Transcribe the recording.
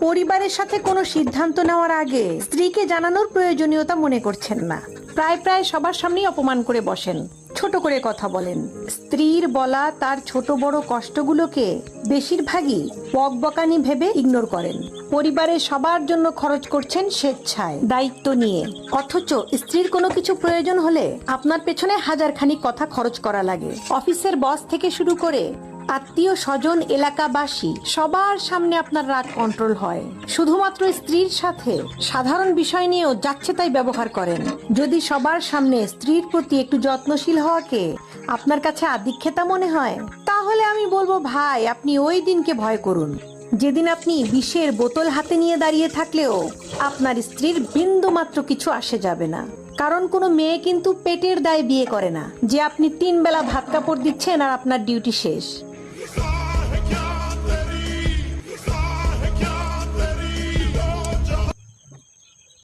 পরিবারের সাথে কোনো সিদ্ধান্ত নেওয়ার আগে স্ত্রীকে জানানোর প্রয়োজনীয়তা মনে করছেন না। প্রায় প্রায় সবার সামনেই অপমান করে বসেন। ছোট করে কথা বলেন। স্ত্রীর বলা তার ছোট বড় কষ্টগুলোকে বেশিরভাগই বকবকানি ভেবে ইগনোর করেন। পরিবারের সবার জন্য খরচ করছেন স্বেচ্ছায় দায়িত্ব নিয়ে। অথচ স্ত্রীর কোনো কিছু প্রয়োজন হলে আপনার পেছনে হাজারখানি কথা খরচ করা লাগে। অফিসের বস থেকে শুরু করে আত্মীয় স্বজন, এলাকাবাসী, সবার সামনে আপনার রাগ কন্ট্রোল হয়। শুধুমাত্র স্ত্রীর সাথে। সাধারণ বিষয় নিয়েও যাচ্ছে তাই ব্যবহার করেন। যদি সবার সামনে স্ত্রীর প্রতি একটু যত্নশীল হওয়াকে আপনার কাছে আদিক্ষেতা মনে হয়, তাহলে আমি বলব, ভাই, আপনি ওই দিনকে ভয় করুন। যেদিন আপনি বিষের বোতল হাতে নিয়ে দাঁড়িয়ে থাকলেও আপনার স্ত্রীর বিন্দু মাত্র কিছু আসে যাবে না। কারণ কোনো মেয়ে কিন্তু পেটের দায়ে বিয়ে করে না। যে আপনি তিন বেলা ভাত কাপড় দিচ্ছেন আর আপনার ডিউটি শেষ।